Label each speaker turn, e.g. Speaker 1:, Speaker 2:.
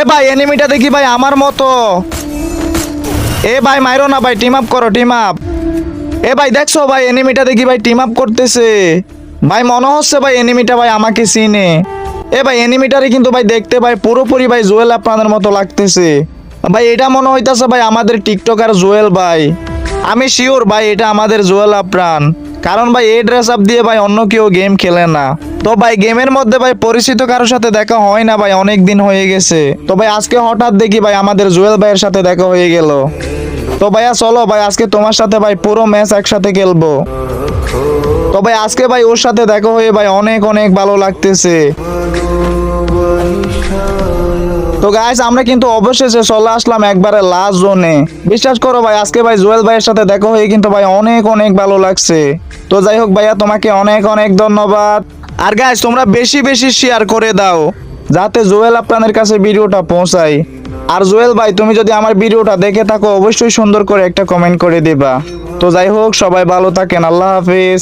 Speaker 1: এ ভাই এনিমিটা দেখি ভাই, আমার মতো। এ ভাই, মাইরো না ভাই টিম আপ করো টিম আপ এ ভাই, দেখছ ভাই এনিমিটা দেখি ভাই টিম আপ করতেছে। ভাই, মনে হচ্ছে ভাই এনিমিটা ভাই আমাকে চিনে। এ ভাই এনিমিটারে কিন্তু ভাই দেখতে ভাই, পুরোপুরি ভাই জুয়েল আপনাদের মতো লাগতেছে। ভাই, এটা মনে হইতাছে ভাই, আমাদের টিকটকার জুয়েল ভাই। আমি শিওর ভাই, এটা আমাদের জুয়েল আপ্রাণ। কারণ ভাই এই ড্রেস আপ দিয়ে ভাই অন্য কেউ গেম খেলে না। তো ভাই গেমের মধ্যে ভাই পরিচিত কারোর সাথে দেখা হয় না ভাই, অনেক দিন হয়ে গেছে। তো ভাই আজকে হঠাৎ দেখি ভাই আমাদের জুয়েল ভাইয়ের সাথে দেখা হয়ে গেল। তো ভাইয়া চলো ভাই, আজকে তোমার সাথে ভাই পুরো ম্যাচ একসাথে খেলব। তো ভাই আজকে ভাই ওর সাথে দেখা হয়ে ভাই অনেক অনেক ভালো লাগতেছে। তো গাইস আমরা কিন্তু অবশেষে চলে আসলাম একবারে লাস্ট জোনে বিশ্বাস করো ভাই, আজকে ভাই জুয়েল ভাইয়ের সাথে দেখা হয়ে কিন্তু ভাই অনেক অনেক ভালো লাগছে। তো যাই হোক ভাইয়া, তোমাকে অনেক অনেক ধন্যবাদ। আর গাইস তোমরা বেশি বেশি শেয়ার করে দাও, যাতে জুয়েল আপনাদের কাছে ভিডিওটা পৌঁছায়। আর জুয়েল ভাই, তুমি যদি আমার ভিডিওটা দেখে থাকো, অবশ্যই সুন্দর করে একটা কমেন্ট করে দেবা। তো যাই হোক, সবাই ভালো থাকেন, আল্লাহ হাফিজ।